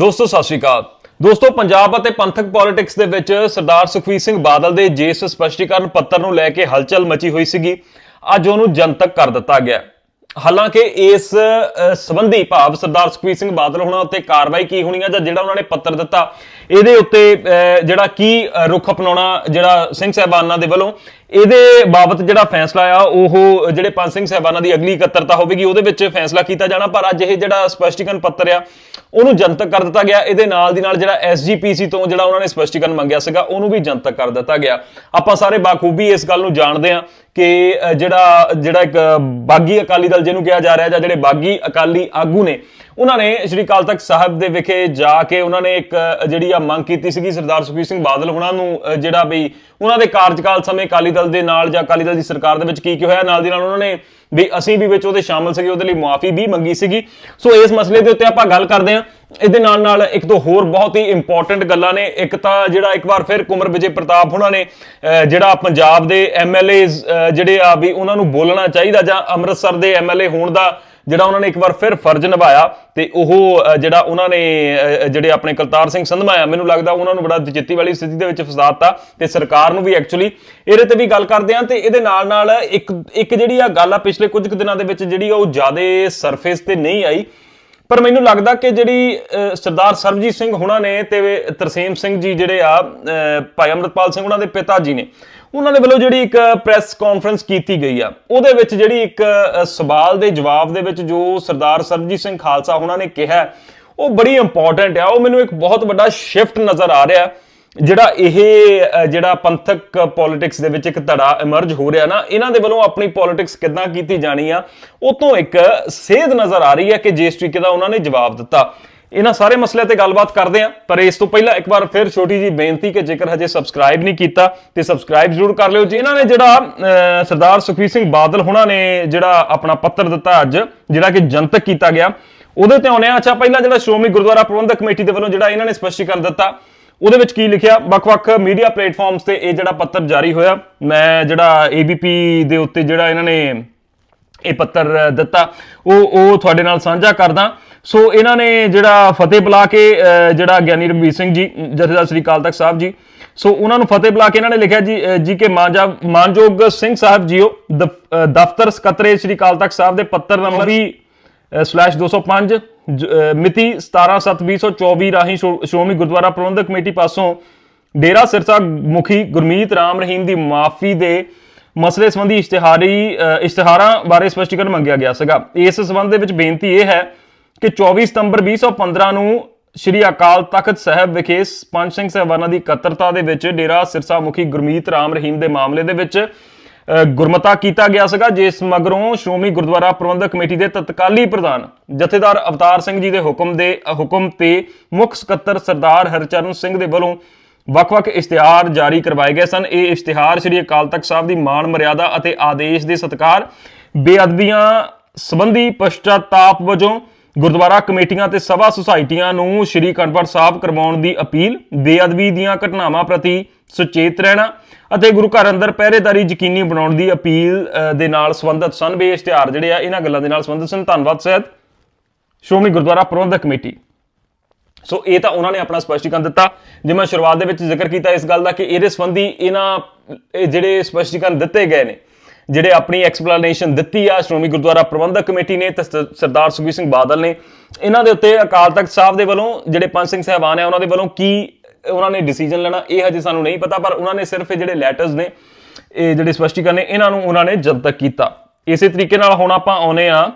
ਦੋਸਤੋ ਸਤਿ ਸ਼੍ਰੀ ਅਕਾਲ। ਦੋਸਤੋ ਪੰਜਾਬ ਅਤੇ ਪੰਥਕ ਪੋਲਿਟਿਕਸ ਦੇ ਵਿੱਚ ਸਰਦਾਰ ਸੁਖਵੀਰ ਸਿੰਘ ਬਾਦਲ ਦੇ ਜਿਸ ਸਪਸ਼ਟੀਕਰਨ ਪੱਤਰ ਨੂੰ ਲੈ ਕੇ ਹਲਚਲ ਮਚੀ ਹੋਈ ਸੀਗੀ। ਅੱਜ ਉਹਨੂੰ ਜਨਤਕ ਕਰ ਦਿੱਤਾ ਗਿਆ। ਹਾਲਾਂਕਿ ਇਸ ਸੰਬੰਧੀ ਭਾਵ ਸਰਦਾਰ ਸੁਖਵੀਰ ਸਿੰਘ ਬਾਦਲ ਹੋਣਾ ਉੱਤੇ ਕਾਰਵਾਈ ਕੀ ਹੋਣੀ ਹੈ ਜਾਂ ਜਿਹੜਾ ਉਹਨਾਂ ਨੇ ਪੱਤਰ ਦਿੱਤਾ ਇਹਦੇ ਉੱਤੇ ਜਿਹੜਾ ਕੀ ਅ, ਰੁਖ ਅਪਣਾਉਣਾ ਜਿਹੜਾ ਸਿੰਘ ਸਾਹਿਬਾਨਾਂ ਦੇ ਵੱਲੋਂ ਇਹਦੇ ਬਾਬਤ ਜਿਹੜਾ ਫੈਸਲਾ ਆ, ਉਹ ਜਿਹੜੇ ਪੰਜ ਸਿੰਘ ਸਾਹਿਬਾਨਾਂ ਦੀ ਅਗਲੀ ਇਕੱਤਰਤਾ ਹੋਵੇਗੀ, ਉਹਦੇ ਵਿੱਚ ਫੈਸਲਾ ਕੀਤਾ ਜਾਣਾ, ਪਰ ਅੱਜ ਇਹ ਜਿਹੜਾ ਸਪਸ਼ਟੀਕਰਨ ਪੱਤਰ ਆ, ਉਹਨੂੰ ਜਨਤਕ ਕਰ ਦਿੱਤਾ ਗਿਆ। ਇਹਦੇ ਨਾਲ ਦੀ ਨਾਲ ਜਿਹੜਾ ਐਸਜੀਪੀਸੀ ਤੋਂ ਜਿਹੜਾ ਉਹਨਾਂ ਨੇ ਸਪਸ਼ਟੀਕਰਨ ਮੰਗਿਆ ਸੀਗਾ, ਉਹਨੂੰ ਵੀ ਜਨਤਕ ਕਰ ਦਿੱਤਾ ਗਿਆ। ਆਪਾਂ ਸਾਰੇ ਬਾਖੂਬੀ ਇਸ ਗੱਲ ਨੂੰ ਜਾਣਦੇ ਹਾਂ ਕਿ ਜਿਹੜਾ ਜਿਹੜਾ ਇੱਕ ਬਾਗੀ ਅਕਾਲੀ ਦਲ ਜਿਹਨੂੰ ਕਿਹਾ ਜਾ ਰਿਹਾ ਜਾਂ ਜਿਹੜੇ ਬਾਗੀ ਅਕਾਲੀ ਆਗੂ ਨੇ ਉਹਨਾਂ ਨੇ ਸ਼੍ਰੀ ਅਕਾਲ ਤਖਤ ਸਾਹਿਬ ਦੇ ਵਿਖੇ ਜਾ ਕੇ ਉਹਨਾਂ ਨੇ ਇੱਕ ਜਿਹੜੀ ਆ ਮੰਗ ਕੀਤੀ ਸੀਗੀ ਸਰਦਾਰ ਸੁਖਬੀਰ ਸਿੰਘ ਬਾਦਲ ਉਹਨਾਂ ਨੂੰ ਜਿਹੜਾ ਵੀ ਉਹਨਾਂ ਦੇ ਕਾਰਜਕਾਲ ਸਮੇਂ ਅਕਾਲੀ ਦਲ ਦੇ ਨਾਲ ਜਾਂ ਅਕਾਲੀ ਦਲ ਦੀ ਸਰਕਾਰ ਦੇ ਵਿੱਚ ਕੀ ਕੀ ਹੋਇਆ, ਨਾਲ ਦੀ ਨਾਲ ਉਹਨਾਂ ਨੇ ਵੀ ਅਸੀਂ ਵੀ ਵਿੱਚ ਉਹਦੇ ਸ਼ਾਮਲ ਸੀਗੇ, ਉਹਦੇ ਲਈ ਮਾਫ਼ੀ ਵੀ ਮੰਗੀ ਸੀਗੀ। ਸੋ ਇਸ ਮਸਲੇ ਦੇ ਉੱਤੇ ਆਪਾਂ ਗੱਲ ਕਰਦੇ ਹਾਂ। ਇਹਦੇ ਨਾਲ ਨਾਲ ਇੱਕ ਦੋ ਹੋਰ ਬਹੁਤ ਹੀ ਇੰਪੋਰਟੈਂਟ ਗੱਲਾਂ ਨੇ। ਇੱਕ ਤਾਂ ਜਿਹੜਾ ਇੱਕ ਵਾਰ ਫਿਰ ਕੁਮਰ ਵਿਜੇ ਪ੍ਰਤਾਪ ਉਹਨਾਂ ਨੇ ਜਿਹੜਾ ਪੰਜਾਬ ਦੇ ਐਮਐਲਏਜ਼ ਜਿਹੜੇ ਆ ਵੀ ਉਹਨਾਂ ਨੂੰ ਬੋਲਣਾ ਚਾਹੀਦਾ ਜਾਂ ਅੰਮ੍ਰਿਤਸਰ ਦੇ ਐਮਐਲਏ ਹੋਣ ਦਾ ਜਿਹੜਾ ਉਹਨਾਂ ਨੇ ਇੱਕ ਵਾਰ ਫਿਰ ਫਰਜ਼ ਨਿਭਾਇਆ ਤੇ ਉਹ ਜਿਹੜਾ ਉਹਨਾਂ ਨੇ ਜਿਹੜੇ ਆਪਣੇ ਕਲਤਾਰ ਸਿੰਘ ਸੰਧਮਾ ਆ ਮੈਨੂੰ ਲੱਗਦਾ ਉਹਨਾਂ ਨੂੰ ਬੜਾ ਜਿੱਤੀ ਵਾਲੀ ਸਥਿਤੀ ਦੇ ਵਿੱਚ ਫਸਾਤਾ ਤੇ ਸਰਕਾਰ ਨੂੰ ਵੀ ਐਕਚੁਅਲੀ ਇਹਦੇ ਤੇ ਵੀ ਗੱਲ ਕਰਦੇ ਆ ਤੇ ਇਹਦੇ ਨਾਲ ਨਾਲ ਇੱਕ ਇੱਕ ਜਿਹੜੀ ਆ ਗੱਲ ਆ ਪਿਛਲੇ ਕੁਝ ਕੁ ਦਿਨਾਂ ਦੇ ਵਿੱਚ ਜਿਹੜੀ ਆ ਉਹ ਜ਼ਿਆਦਾ ਸਰਫੇਸ ਤੇ ਨਹੀਂ ਆਈ। ਪਰ ਮੈਨੂੰ ਲੱਗਦਾ ਕਿ ਜਿਹੜੀ ਸਰਦਾਰ ਸਰਬਜੀਤ ਸਿੰਘ ਹੁਣਾਂ ਨੇ ਤੇ ਤਰਸੇਮ ਸਿੰਘ ਜੀ ਜਿਹੜੇ ਆ ਭਾਈ ਅਮਰਤਪਾਲ ਸਿੰਘ ਉਹਨਾਂ ਦੇ ਪਿਤਾ ਜੀ ਨੇ ਉਹਨਾਂ ਦੇ ਵੱਲੋਂ ਜਿਹੜੀ ਇੱਕ ਪ੍ਰੈਸ ਕਾਨਫਰੰਸ ਕੀਤੀ ਗਈ ਆ, ਉਹਦੇ ਵਿੱਚ ਜਿਹੜੀ ਇੱਕ ਸਵਾਲ ਦੇ ਜਵਾਬ ਦੇ ਵਿੱਚ ਜੋ ਸਰਦਾਰ ਸਰਬਜੀਤ ਸਿੰਘ ਖਾਲਸਾ ਉਹਨਾਂ ਨੇ ਕਿਹਾ, ਉਹ ਬੜੀ ਇੰਪੋਰਟੈਂਟ ਆ। ਉਹ ਮੈਨੂੰ ਇੱਕ ਬਹੁਤ ਵੱਡਾ ਸ਼ਿਫਟ ਨਜ਼ਰ ਆ ਰਿਹਾ, ਜਿਹੜਾ ਇਹ ਜਿਹੜਾ ਪੰਥਕ ਪੋਲਿਟਿਕਸ ਦੇ ਵਿੱਚ ਇੱਕ ਧੜਾ ਇਮਰਜ ਹੋ ਰਿਹਾ ਨਾ, ਇਹਨਾਂ ਦੇ ਵੱਲੋਂ ਆਪਣੀ ਪੋਲਿਟਿਕਸ ਕਿੱਦਾਂ ਕੀਤੀ ਜਾਣੀ ਆ, ਉਹ ਤੋਂ ਇੱਕ ਸੇਧ ਨਜ਼ਰ ਆ ਰਹੀ ਹੈ ਕਿ ਜਿਸ ਤਰੀਕੇ ਦਾ ਉਹਨਾਂ ਨੇ ਜਵਾਬ ਦਿੱਤਾ। ਇਹਨਾਂ ਸਾਰੇ ਮਸਲਿਆਂ ਤੇ ਗੱਲਬਾਤ ਕਰਦੇ ਆ ਪਰ ਇਸ ਤੋਂ ਪਹਿਲਾਂ ਇੱਕ ਵਾਰ ਫਿਰ ਛੋਟੀ ਜੀ ਬੇਨਤੀ ਕਿ ਜੇਕਰ ਹਜੇ ਸਬਸਕ੍ਰਾਈਬ ਨਹੀਂ ਕੀਤਾ, ਤੇ ਸਬਸਕ੍ਰਾਈਬ ਜ਼ਰੂਰ ਕਰ ਲਿਓ ਜੀ। ਇਹਨਾਂ ਨੇ ਜਿਹੜਾ ਸਰਦਾਰ ਸੁਖਵੀਰ ਸਿੰਘ ਬਾਦਲ ਹੁਣਾਂ ਨੇ ਜਿਹੜਾ ਆਪਣਾ ਪੱਤਰ ਦਿੱਤਾ ਅੱਜ, ਜਿਹੜਾ ਕਿ ਜਨਤਕ ਕੀਤਾ ਗਿਆ, ਉਹਦੇ ਤੇ ਆਉਣੇ ਆ ਅੱਛਾ, ਪਹਿਲਾਂ ਜਿਹੜਾ ਸ਼੍ਰੋਮਣੀ ਗੁਰਦੁਆਰਾ ਪ੍ਰਬੰਧਕ ਕਮੇਟੀ ਦੇ ਵੱਲੋਂ ਜਿਹੜਾ ਇਹਨਾਂ ਨੇ ਸਪਸ਼ਟੀਕਰਨ ਦਿੱਤਾ, ਉਹਦੇ ਵਿੱਚ ਕੀ ਲਿਖਿਆ? ਵੱਖ-ਵੱਖ ਮੀਡੀਆ ਪਲੇਟਫਾਰਮਸ ਤੇ ਇਹ ਜਿਹੜਾ ਪੱਤਰ ਜਾਰੀ ਹੋਇਆ, ਮੈਂ ਜਿਹੜਾ ABP ਦੇ ਉੱਤੇ ਜਿਹੜਾ ਇਹਨਾਂ ਨੇ ਇਹ ਪੱਤਰ ਦਿੱਤਾ। ਉਹ ਉਹ ਤੁਹਾਡੇ ਨਾਲ ਸਾਂਝਾ ਕਰਦਾ। ਸੋ ਇਹਨਾਂ ਨੇ ਜਿਹੜਾ ਫਤਿਹ ਬੁਲਾ ਕੇ ਜਿਹੜਾ ਗਿਆਨੀ ਰਣਵੀਰ ਸਿੰਘ ਜੀ ਜਥੇਦਾਰ ਸ੍ਰੀ ਅਕਾਲ ਤਖਤ ਸਾਹਿਬ ਜੀ ਸੋ ਉਹਨਾਂ ਨੂੰ ਫਤਿਹ ਬੁਲਾ ਕੇ ਇਹਨਾਂ ਨੇ ਲਿਖਿਆ ਜੀ ਜੀ ਕੇ ਮਾਂਜਾ ਮਾਨਯੋਗ ਸਿੰਘ ਸਾਹਿਬ ਜੀਓ ਦ- ਅ, ਦਫ਼ਤਰ ਸਕੱਤਰੇ ਸ੍ਰੀ ਅਕਾਲ ਤਖਤ ਸਾਹਿਬ ਦੇ ਪੱਤਰ ਨੰਬਰ ਵੀ ਸਲੈਸ਼ 205 ਜ- ਅਹ ਮਿਤੀ 17/7/2024 ਰਾਹੀਂ ਸ਼੍ਰੋ- ਸ਼੍ਰੋਮਣੀ ਗੁਰਦੁਆਰਾ ਪ੍ਰਬੰਧਕ ਕਮੇਟੀ ਪਾਸੋਂ ਡੇਰਾ ਸਿਰਸਾ ਮੁਖੀ ਗੁਰਮੀਤ ਰਾਮ ਰਹੀਮ ਦੀ ਮਾਫੀ ਦੇ ਮਸਲੇ ਸੰਬੰਧੀ ਇਸ਼ਤਿਹਾਰੀ ਇਸ਼ਤਿਹਾਰਾਂ ਬਾਰੇ ਸਪਸ਼ਟੀਕਰਨ ਮੰਗਿਆ ਗਿਆ ਸੀਗਾ। ਇਸ ਸੰਬੰਧ ਦੇ ਵਿੱਚ ਬੇਨਤੀ ਇਹ ਹੈ ਕਿ 24 ਸਤੰਬਰ 2015 ਨੂੰ ਸ਼੍ਰੀ ਅਕਾਲ ਤਖਤ ਸਾਹਿਬ ਵਿਖੇ ਪੰਜ ਸਿੰਘ ਸਾਹਿਬਾਨਾਂ ਦੀ ਇਕੱਤਰਤਾ ਦੇ ਵਿੱਚ ਡੇਰਾ ਸਿਰਸਾ ਮੁਖੀ ਗੁਰਮੀਤ ਰਾਮ ਰਹੀਮ ਦੇ ਮਾਮਲੇ ਦੇ ਵਿੱਚ ਅ, ਗੁਰਮਤਾ ਕੀਤਾ ਗਿਆ ਸੀਗਾ ਜਿਸ ਮਗਰੋਂ ਸ਼੍ਰੋਮਣੀ ਗੁਰਦੁਆਰਾ ਪ੍ਰਬੰਧਕ ਕਮੇਟੀ ਦੇ ਤਤਕਾਲੀ ਪ੍ਰਧਾਨ ਜਥੇਦਾਰ ਅਵਤਾਰ ਸਿੰਘ ਜੀ ਦੇ ਹੁਕਮ ਦੇ ਹੁਕਮ ਤੇ ਮੁੱਖ ਸਕੱਤਰ ਸਰਦਾਰ ਹਰਚਰਨ ਸਿੰਘ ਦੇ ਵੱਲੋਂ ਵੱਖ-ਵੱਖ ਇਸ਼ਤਿਹਾਰ ਜਾਰੀ ਕਰਵਾਏ ਗਏ ਸਨ। ਇਹ ਇਸ਼ਤਿਹਾਰ ਸ੍ਰੀ ਅਕਾਲ ਤਖਤ ਸਾਹਿਬ ਦੀ ਮਾਣ, ਮਰਿਆਦਾ ਅਤੇ ਆਦੇਸ਼ ਦੇ ਸਤਕਾਰ, ਬੇਅਦਬੀਆਂ ਸੰਬੰਧੀ ਪਛਤਾਤਾਪ ਵਜੋਂ ਗੁਰਦੁਆਰਾ ਕਮੇਟੀਆਂ ਤੇ ਸਭਾ ਸੁਸਾਇਟੀਆਂ ਨੂੰ ਸ਼੍ਰੀ ਕੰਠਪੜ ਸਾਹਿਬ ਕਰਵਾਉਣ ਦੀ ਅਪੀਲ, ਬੇਅਦਬੀ ਦੀਆਂ ਘਟਨਾਵਾਂ ਪ੍ਰਤੀ ਸੁਚੇਤ ਰਹਿਣਾ ਅਤੇ ਗੁਰੂ ਘਰ ਅੰਦਰ ਪਹਿਰੇਦਾਰੀ ਯਕੀਨੀ ਬਣਾਉਣ ਦੀ ਅਪੀਲ ਦੇ ਨਾਲ ਸੰਬੰਧਿਤ ਸਨ। ਬੇ ਇਸ਼ਤਿਹਾਰ ਜਿਹੜੇ ਆ, ਇਹਨਾਂ ਗੱਲਾਂ ਦੇ ਨਾਲ ਸੰਬੰਧਿਤ ਸਨ। ਧੰਨਵਾਦ, ਸਹਿਤ ਸ਼੍ਰੋਮਣੀ ਗੁਰਦੁਆਰਾ ਪ੍ਰਬੰਧਕ ਕਮੇਟੀ। ਸੋ ਇਹ ਤਾਂ ਉਹਨਾਂ ਨੇ ਆਪਣਾ ਸਪਸ਼ਟੀਕਰਨ ਦਿੱਤਾ। ਜੇ ਮੈਂ ਸ਼ੁਰੂਆਤ ਦੇ ਵਿੱਚ ਜ਼ਿਕਰ ਕੀਤਾ ਇਸ ਗੱਲ ਦਾ ਕਿ ਇਹਦੇ ਸੰਬੰਧੀ ਇਹਨਾਂ, ਇਹ ਜਿਹੜੇ ਸਪਸ਼ਟੀਕਰਨ ਦਿੱਤੇ ਗਏ ਨੇ, ਜਿਹੜੇ ਆਪਣੀ ਐਕਸਪਲੇਨੇਸ਼ਨ ਦਿੱਤੀ ਆ, ਸ਼੍ਰੋਮਣੀ ਗੁਰਦੁਆਰਾ ਪ੍ਰਬੰਧਕ ਕਮੇਟੀ ਨੇ ਤੇ ਸਰਦਾਰ ਸੁਖਬੀਰ ਸਿੰਘ ਬਾਦਲ ਨੇ, ਇਹਨਾਂ ਦੇ ਉੱਤੇ ਅਕਾਲ ਤਖਤ ਸਾਹਿਬ ਦੇ ਵੱਲੋਂ, ਜਿਹੜੇ ਪੰਜ ਸਿੰਘ ਸਾਹਿਬਾਨ ਆ, ਉਹਨਾਂ ਦੇ ਵੱਲੋਂ ਕੀ ਉਹਨਾਂ ਨੇ ਡਿਸੀਜਨ ਲੈਣਾ, ਇਹ ਹਜੇ ਸਾਨੂੰ ਨਹੀਂ ਪਤਾ, ਪਰ ਉਹਨਾਂ ਨੇ ਸਿਰਫ ਜਿਹੜੇ ਲੈਟਰਸ ਨੇ, ਇਹ ਜਿਹੜੇ ਸਪਸ਼ਟੀਕਰਨ ਨੇ, ਇਹਨਾਂ ਨੂੰ ਉਹਨਾਂ ਨੇ ਜਨਤਕ ਕੀਤਾ। ਇਸੇ ਤਰੀਕੇ ਨਾਲ ਹੁਣ ਆਪਾਂ ਆਉਨੇ ਆ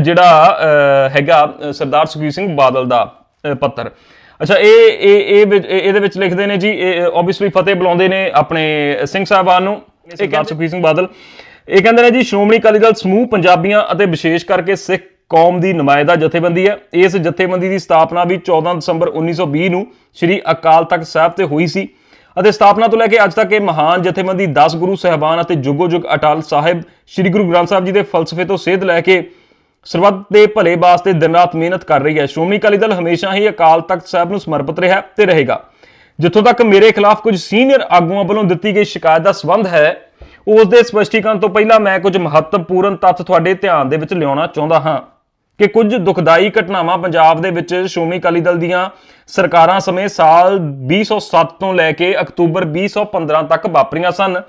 ਜਿਹੜਾ ਹੈਗਾ ਸਰਦਾਰ ਸੁਖਬੀਰ ਸਿੰਘ ਬਾਦਲ ਦਾ। ਪੱਤਰ। ਅੱਛਾ ਇਹ ਇਹ ਇਹ ਇਹ- ਇਹਦੇ ਵਿੱਚ ਲਿਖਦੇ ਨੇ ਜੀ ਆਬਵੀਅਸਲੀ ਫਤਿਹ ਬੁਲਾਉਂਦੇ ਨੇ ਆਪਣੇ ਸਿੰਘ ਸਾਹਿਬਾਨ ਨੂੰ ਸਰਦਾਰ ਸੁਖਬੀਰ ਸਿੰਘ ਬਾਦਲ। ਇਹ ਕਹਿੰਦੇ ਨੇ ਜੀ ਸ਼੍ਰੋਮਣੀ ਅਕਾਲੀ ਦਲ ਸਮੂਹ ਪੰਜਾਬੀਆਂ ਅਤੇ ਵਿਸ਼ੇਸ਼ ਕਰਕੇ ਸਿੱਖ ਕੌਮ ਦੀ ਨੁਮਾਇੰਦਾ ਜਥੇਬੰਦੀ ਹੈ। ਇਸ ਜਥੇਬੰਦੀ ਦੀ ਸਥਾਪਨਾ ਵੀ 14 ਦਸੰਬਰ 1920 ਨੂੰ ਸ੍ਰੀ ਅਕਾਲ ਤਖਤ ਸਾਹਿਬ ਤੇ ਹੋਈ ਸੀ ਅਤੇ ਸਥਾਪਨਾ ਤੋਂ ਲੈ ਕੇ ਅੱਜ ਤੱਕ ਇਹ ਮਹਾਨ ਜਥੇਬੰਦੀ 10 ਗੁਰੂ ਸਹਿਬਾਨ ਅਤੇ ਜੁਗੋ ਜੁਗ ਅਟਲ ਸਾਹਿਬ ਸ੍ਰੀ ਗੁਰੂ ਗ੍ਰੰਥ ਸਾਹਿਬ ਜੀ ਦੇ ਫਲਸਫੇ ਤੋਂ ਸੇਧ ਲੈ ਕੇ ਸਰਬੱਤ ਦੇ ਭਲੇ ਵਾਸਤੇ ਦਿਨ ਰਾਤ ਮਿਹਨਤ ਕਰ ਰਹੀ ਹੈ। ਸ਼੍ਰੋਮਣੀ ਅਕਾਲੀ ਦਲ ਹਮੇਸ਼ਾ ਹੀ ਅਕਾਲ ਤਖਤ ਸਾਹਿਬ ਨੂੰ ਸਮਰਪਿਤ ਰਿਹਾ ਤੇ ਰਹੇਗਾ। ਜਿੱਥੋਂ ਤੱਕ ਮੇਰੇ ਖਿਲਾਫ ਕੁਝ ਸੀਨੀਅਰ ਆਗੂਆਂ ਵੱਲੋਂ ਦਿੱਤੀ ਗਈ ਸ਼ਿਕਾਇਤ ਦਾ ਸਬੰਧ ਹੈ, ਉਸ ਦੇ ਸਪਸ਼ਟੀਕਰਨ ਤੋਂ ਪਹਿਲਾਂ ਮੈਂ ਕੁਝ ਮਹੱਤਵਪੂਰਨ ਤੱਥ ਤੁਹਾਡੇ ਧਿਆਨ ਦੇ ਵਿੱਚ ਲਿਆਉਣਾ ਚਾਹੁੰਦਾ ਹਾਂ ਕਿ ਕੁਝ ਦੁਖਦਾਈ ਘਟਨਾਵਾਂ ਪੰਜਾਬ ਦੇ ਵਿੱਚ ਸ਼੍ਰੋਮਣੀ ਅਕਾਲੀ ਦਲ ਦੀਆਂ ਸਰਕਾਰਾਂ ਸਮੇਂ ਸਾਲ 2007 ਤੋਂ ਲੈ ਕੇ ਅਕਤੂਬਰ 2015 ਤੱਕ ਵਾਪਰੀਆਂ ਸਨ।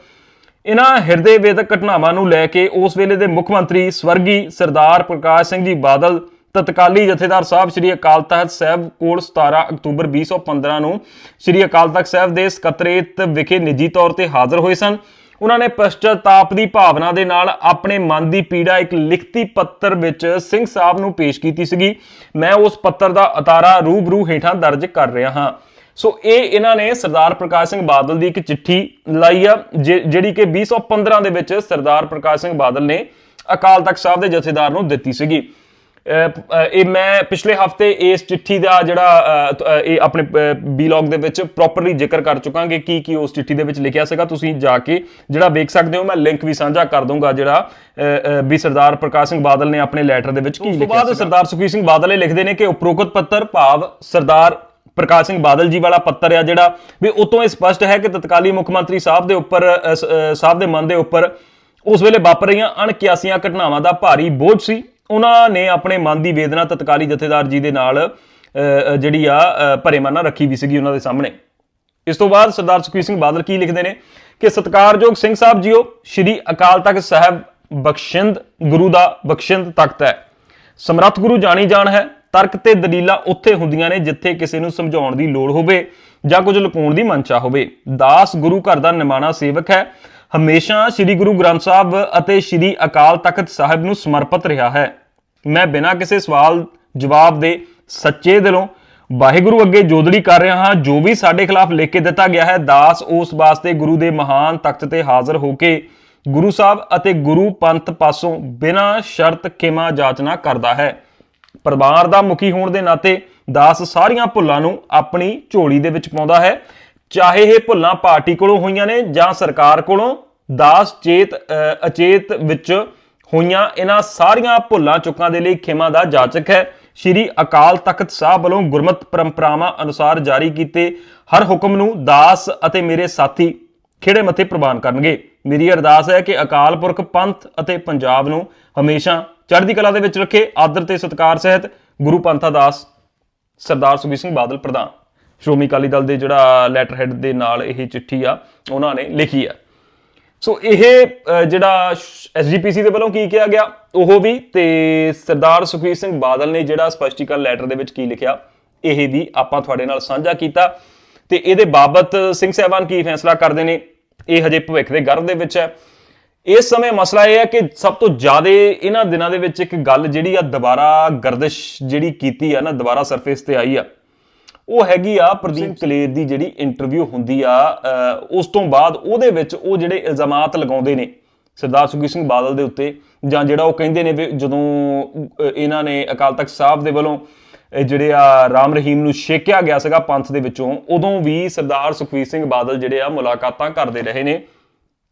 ਇਹਨਾਂ ਹਿਰਦੇ ਵੇਦਕ ਘਟਨਾਵਾਂ ਨੂੰ ਲੈ ਕੇ ਉਸ ਵੇਲੇ ਦੇ ਮੁੱਖ ਮੰਤਰੀ ਸਵਰਗੀ ਸਰਦਾਰ ਪ੍ਰਕਾਸ਼ ਸਿੰਘ ਜੀ ਬਾਦਲ, ਤਤਕਾਲੀ ਜਥੇਦਾਰ ਸਾਹਿਬ ਸ੍ਰੀ ਅਕਾਲ ਤਖਤ ਸਾਹਿਬ ਕੋਲ 17 ਅਕਤੂਬਰ 2015 ਨੂੰ ਸ੍ਰੀ ਅਕਾਲ ਤਖਤ ਸਾਹਿਬ ਦੇ ਸਕੱਤਰੇਤ ਵਿਖੇ ਨਿੱਜੀ ਤੌਰ ਤੇ ਹਾਜ਼ਰ ਹੋਏ ਸਨ। ਉਹਨਾਂ ਨੇ ਪਸ਼ਚਾਤਾਪ ਦੀ ਭਾਵਨਾ ਦੇ ਨਾਲ ਆਪਣੇ ਮਨ ਦੀ ਪੀੜਾ ਇੱਕ ਲਿਖਤੀ ਪੱਤਰ ਵਿੱਚ ਸਿੰਘ ਸਾਹਿਬ ਨੂੰ ਪੇਸ਼ ਕੀਤੀ ਸੀਗੀ। ਮੈਂ ਉਸ ਪੱਤਰ ਦਾ ਅਤਾਰਾ ਰੂਬਰੂ ਹੇਠਾਂ ਦਰਜ ਕਰ ਰਿਹਾ ਹਾਂ। ਸੋ ਇਹ ਇਹਨਾਂ ਨੇ ਸਰਦਾਰ ਪ੍ਰਕਾਸ਼ ਸਿੰਘ ਬਾਦਲ ਦੀ ਇੱਕ ਚਿੱਠੀ ਲਾਈ ਆ ਜਿਹੜੀ ਕਿ 2015 ਦੇ ਵਿੱਚ ਸਰਦਾਰ ਪ੍ਰਕਾਸ਼ ਸਿੰਘ ਬਾਦਲ ਨੇ ਅਕਾਲ ਤਖਤ ਸਾਹਿਬ ਦੇ ਜਥੇਦਾਰ ਨੂੰ ਦਿੱਤੀ ਸੀਗੀ। ਇਹ ਮੈਂ ਪਿਛਲੇ ਹਫ਼ਤੇ ਇਸ ਚਿੱਠੀ ਦਾ ਜਿਹੜਾ ਤ- ਇਹ ਆਪਣੇ ਬੀਲੌਗ ਦੇ ਵਿੱਚ ਪ੍ਰੋਪਰਲੀ ਜ਼ਿਕਰ ਕਰ ਚੁੱਕਾਂਗੇ ਕੀ ਕੀ ਉਸ ਚਿੱਠੀ ਦੇ ਵਿੱਚ ਲਿਖਿਆ ਸੀਗਾ। ਤੁਸੀਂ ਜਾ ਕੇ ਜਿਹੜਾ ਵੇਖ ਸਕਦੇ ਹੋ ਮੈਂ ਲਿੰਕ ਵੀ ਸਾਂਝਾ ਕਰ ਦੂੰਗਾ ਜਿਹੜਾ ਵੀ ਸਰਦਾਰ ਪ੍ਰਕਾਸ਼ ਸਿੰਘ ਬਾਦਲ ਨੇ ਆਪਣੇ ਲੈਟਰ ਦੇ ਵਿੱਚ ਕੀ ਲਿਖਿਆ ਬਾਅਦ ਸਰਦਾਰ ਸੁਖਬੀਰ ਸਿੰਘ ਬਾਦਲ ਇਹ ਲਿਖਦੇ ਨੇ ਕਿ ਉਪਰੋਕਤ ਪੱਤਰ ਭਾਵ ਸਰਦਾਰ ਪ੍ਰਕਾਸ਼ ਸਿੰਘ ਬਾਦਲ ਜੀ ਵਾਲਾ ਪੱਤਰ ਆ ਜਿਹੜਾ ਵੀ ਉਤੋਂ ਇਹ ਸਪਸ਼ਟ ਹੈ ਕਿ ਤਤਕਾਲੀ ਮੁੱਖ ਮੰਤਰੀ ਸਾਹਿਬ ਦੇ ਉੱਪਰ ਸਾਹਿਬ ਦੇ ਮਨ ਦੇ ਉੱਪਰ ਉਸ ਵੇਲੇ ਵਾਪਰ ਰਹੀਆਂ ਅਣਕਿਆਸੀਆਂ ਘਟਨਾਵਾਂ ਦਾ ਭਾਰੀ ਬੋਝ ਸੀ। ਉਹਨਾਂ ਨੇ ਆਪਣੇ ਮਨ ਦੀ ਵੇਦਨਾ ਤਤਕਾਲੀ ਜਥੇਦਾਰ ਜੀ ਦੇ ਨਾਲ ਜਿਹੜੀ ਆ ਅਹ, ਭਰੇ ਮਨ ਨਾਲ ਰੱਖੀ ਵੀ ਸੀਗੀ ਉਹਨਾਂ ਦੇ ਸਾਹਮਣੇ। ਇਸ ਤੋਂ ਬਾਅਦ ਸਰਦਾਰ ਸੁਖਬੀਰ ਸਿੰਘ ਬਾਦਲ ਕੀ ਲਿਖਦੇ ਨੇ? ਕਿ ਸਤਿਕਾਰਯੋਗ ਸਿੰਘ ਸਾਹਿਬ ਜੀਓ ਸ਼੍ਰੀ ਅਕਾਲ ਤਖਤ ਸਾਹਿਬ ਬਖਸ਼ਿੰਦ ਗੁਰੂ ਦਾ ਬਖਸ਼ਿੰਦ ਤਖਤ ਹੈ। ਸਮਰੱਥ ਗੁਰੂ ਜਾਣੀ ਜਾਣ ਹੈ। ਤਰਕ ਤੇ ਦਲੀਲਾਂ ਉੱਥੇ ਹੁੰਦੀਆਂ ਨੇ ਜਿੱਥੇ ਕਿਸੇ ਨੂੰ ਸਮਝਾਉਣ ਦੀ ਲੋੜ ਹੋਵੇ ਜਾਂ ਕੁਝ ਲੁਕਾਉਣ ਦੀ ਮਨਸ਼ਾ ਹੋਵੇ। ਦਾਸ ਗੁਰੂ ਘਰ ਦਾ ਨਿਮਾਣਾ ਸੇਵਕ ਹੈ। ਹਮੇਸ਼ਾ ਸ੍ਰੀ ਗੁਰੂ ਗ੍ਰੰਥ ਸਾਹਿਬ ਅਤੇ ਸ੍ਰੀ ਅਕਾਲ ਤਖਤ ਸਾਹਿਬ ਨੂੰ ਸਮਰਪਿਤ ਰਿਹਾ ਹੈ। ਮੈਂ ਬਿਨਾਂ ਕਿਸੇ ਸਵਾਲ ਜਵਾਬ ਦੇ ਸੱਚੇ ਦਿਲੋਂ ਵਾਹਿਗੁਰੂ ਅੱਗੇ ਜੋਦੜੀ ਕਰ ਰਿਹਾ ਹਾਂ। ਜੋ ਵੀ ਸਾਡੇ ਖਿਲਾਫ ਲਿਖ ਕੇ ਦਿੱਤਾ ਗਿਆ ਹੈ, ਦਾਸ ਉਸ ਵਾਸਤੇ ਗੁਰੂ ਦੇ ਮਹਾਨ ਤਖਤ ਤੇ ਹਾਜ਼ਰ ਹੋ ਕੇ ਗੁਰੂ ਸਾਹਿਬ ਅਤੇ ਗੁਰੂ ਪੰਥ ਪਾਸੋਂ ਬਿਨਾਂ ਸ਼ਰਤ ਖਿਮਾ ਜਾਚਨਾ ਕਰਦਾ ਹੈ। ਪਰਿਵਾਰ ਦਾ ਮੁਖੀ ਹੋਣ ਦੇ ਨਾਤੇ ਦਾਸ ਸਾਰੀਆਂ ਭੁੱਲਾਂ ਨੂੰ ਆਪਣੀ ਝੋਲੀ ਦੇ ਵਿੱਚ ਪਾਉਂਦਾ ਹੈ। ਚਾਹੇ ਇਹ ਭੁੱਲਾਂ ਪਾਰਟੀ ਕੋਲੋਂ ਹੋਈਆਂ ਨੇ ਜਾਂ ਸਰਕਾਰ ਕੋਲੋਂ, ਦਾਸ ਚੇਤ ਅਚੇਤ ਵਿੱਚ ਹੋਈਆਂ ਇਹਨਾਂ ਸਾਰੀਆਂ ਭੁੱਲਾਂ ਚੁੱਕਾਂ ਦੇ ਲਈ ਖਿਮਾ ਦਾ ਜਾਚਕ ਹੈ। ਸ਼੍ਰੀ ਅਕਾਲ ਤਖਤ ਸਾਹਿਬ ਵੱਲੋਂ ਗੁਰਮਤ ਪਰੰਪਰਾਵਾਂ ਅਨੁਸਾਰ ਜਾਰੀ ਕੀਤੇ ਹਰ ਹੁਕਮ ਨੂੰ ਦਾਸ ਅਤੇ ਮੇਰੇ ਸਾਥੀ ਖੇੜੇ ਮੱਥੇ ਪ੍ਰਵਾਨ ਕਰਨਗੇ। ਮੇਰੀ ਅਰਦਾਸ ਹੈ ਕਿ ਅਕਾਲ ਪੁਰਖ, ਪੰਥ ਅਤੇ ਪੰਜਾਬ ਨੂੰ ਹਮੇਸ਼ਾ ਚੜ੍ਹਦੀ ਕਲਾ ਦੇ ਵਿੱਚ ਰੱਖੇ ਆਦਰ ਤੇ ਸਤਿਕਾਰ ਸਹਿਤ ਗੁਰੂ ਪੰਥਾ ਦਾਸ ਸਰਦਾਰ ਸੁਖਬੀਰ ਸਿੰਘ ਬਾਦਲ ਪ੍ਰਧਾਨ। ਸ਼੍ਰੋਮਣੀ ਅਕਾਲੀ ਦਲ ਦੇ ਜਿਹੜਾ ਲੈਟਰ ਹੈਡ ਦੇ ਨਾਲ ਇਹ ਚਿੱਠੀ ਆ ਉਹਨਾਂ ਨੇ ਲਿਖੀ ਆ। ਸੋ ਇਹ ਅ, ਜਿਹੜਾ ਐਸਜੀਪੀਸੀ ਦੇ ਵੱਲੋਂ ਕੀ ਕਿਹਾ ਗਿਆ ਉਹ ਵੀ ਤੇ ਸਰਦਾਰ ਸੁਖਬੀਰ ਸਿੰਘ ਬਾਦਲ ਨੇ ਜਿਹੜਾ ਸਪਸ਼ਟੀਕਰਨ ਲੈਟਰ ਦੇ ਵਿੱਚ ਕੀ ਲਿਖਿਆ ਇਹ ਵੀ ਆਪਾਂ ਤੁਹਾਡੇ ਨਾਲ ਸਾਂਝਾ ਕੀਤਾ। ਤੇ ਇਹਦੇ ਬਾਬਤ ਸਿੰਘ ਸਾਹਿਬਾਨ ਕੀ ਫੈਸਲਾ ਕਰਦੇ ਨੇ ਇਹ ਹਜੇ ਭਵਿੱਖ ਦੇ ਗਰਭ ਦੇ ਵਿੱਚ ਹੈ। ਇਸ ਸਮੇਂ ਮਸਲਾ ਇਹ ਹੈ ਕਿ ਸਭ ਤੋਂ ਜ਼ਿਆਦਾ ਇਹਨਾਂ ਦਿਨਾਂ ਦੇ ਵਿੱਚ ਇੱਕ ਗੱਲ ਜਿਹੜੀ ਆ ਦੁਬਾਰਾ ਗਰਦਿਸ਼ ਜਿਹੜੀ ਕੀਤੀ ਆ ਨਾ ਦੁਬਾਰਾ ਸਰਫੇਸ ਤੇ ਆਈ ਆ ਉਹ ਹੈਗੀ ਆ ਪ੍ਰਦੀਪ ਕਲੇਰ ਦੀ ਜਿਹੜੀ ਇੰਟਰਵਿਊ ਹੁੰਦੀ ਆ ਉਸ ਤੋਂ ਬਾਅਦ ਉਹਦੇ ਵਿੱਚ ਉਹ ਜਿਹੜੇ ਇਲਜ਼ਾਮਾਤ ਲਗਾਉਂਦੇ ਨੇ ਸਰਦਾਰ ਸੁਖਬੀਰ ਸਿੰਘ ਬਾਦਲ ਦੇ ਉੱਤੇ ਜਾਂ ਜਿਹੜਾ ਉਹ ਕਹਿੰਦੇ ਨੇ ਵੀ ਜਦੋਂ ਇਹਨਾਂ ਨੇ ਅਕਾਲ ਤਖਤ ਸਾਹਿਬ ਦੇ ਵੱਲੋਂ ਜਿਹੜੇ ਆ ਰਾਮ ਰਹੀਮ ਨੂੰ ਛੇਕਿਆ ਗਿਆ ਸੀਗਾ ਪੰਥ ਦੇ ਵਿੱਚੋਂ ਉਦੋਂ ਵੀ ਸਰਦਾਰ ਸੁਖਬੀਰ ਸਿੰਘ ਬਾਦਲ ਜਿਹੜੇ ਆ ਮੁਲਾਕਾਤਾਂ ਕਰਦੇ ਰਹੇ ਨੇ।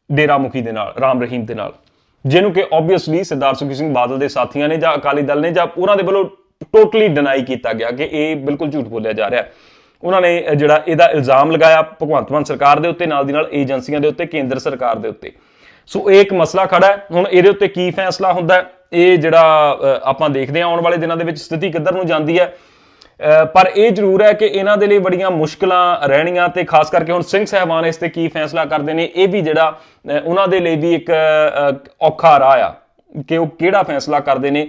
ਡੇਰਾ ਮੁਖੀ ਦੇ ਨਾਲ, ਰਾਮ ਰਹੀਮ ਦੇ ਨਾਲ। ਜਿਹਨੂੰ ਕਿ ਆਬਵੀਅਸਲੀ ਸਰਦਾਰ ਸੁਖਬੀਰ ਸਿੰਘ ਬਾਦਲ ਦੇ ਸਾਥੀਆਂ ਨੇ ਜਾਂ ਅਕਾਲੀ ਦਲ ਨੇ ਜਾਂ ਉਹਨਾਂ ਦੇ ਵੱਲੋਂ ਟੋਟਲੀ ਡਿਨਾਈ ਕੀਤਾ ਗਿਆ ਕਿ ਇਹ ਬਿਲਕੁਲ ਝੂਠ ਬੋਲਿਆ ਜਾ ਰਿਹਾ ਉਹਨਾਂ ਨੇ ਜਿਹੜਾ ਇਹਦਾ ਇਲਜ਼ਾਮ ਲਗਾਇਆ ਭਗਵੰਤ ਮਾਨ ਸਰਕਾਰ ਦੇ ਉੱਤੇ, ਨਾਲ ਦੀ ਨਾਲ ਏਜੰਸੀਆਂ ਦੇ ਉੱਤੇ, ਕੇਂਦਰ ਸਰਕਾਰ ਦੇ ਉੱਤੇ। ਸੋ ਇਹ ਇੱਕ ਮਸਲਾ ਖੜਾ ਹੈ। ਹੁਣ ਇਹਦੇ ਉੱਤੇ ਕੀ ਫੈਸਲਾ ਹੁੰਦਾ ਹੈ? ਇਹ ਜਿਹੜਾ ਆਪਾਂ ਦੇਖਦੇ ਹਾਂ ਆਉਣ ਵਾਲੇ ਦਿਨਾਂ ਦੇ ਵਿੱਚ ਸਥਿਤੀ ਕਿੱਧਰ ਨੂੰ ਜਾਂਦੀ ਹੈ? ਪਰ ਇਹ ਜ਼ਰੂਰ ਹੈ ਕਿ ਇਹਨਾਂ ਦੇ ਲਈ ਬੜੀਆਂ ਮੁਸ਼ਕਲਾਂ ਰਹਿਣੀਆਂ ਤੇ ਖਾਸ ਕਰਕੇ ਹੁਣ ਸਿੰਘ ਸਾਹਿਬਾਨ ਇਸ ਤੇ ਕੀ ਫੈਸਲਾ ਕਰਦੇ ਨੇ, ਇਹ ਵੀ ਜਿਹੜਾ ਉਹਨਾਂ ਦੇ ਲਈ ਵੀ ਇੱਕ ਔਖਾ ਰਾਹ ਆ ਕਿ ਉਹ ਕਿਹੜਾ ਫੈਸਲਾ ਕਰਦੇ ਨੇ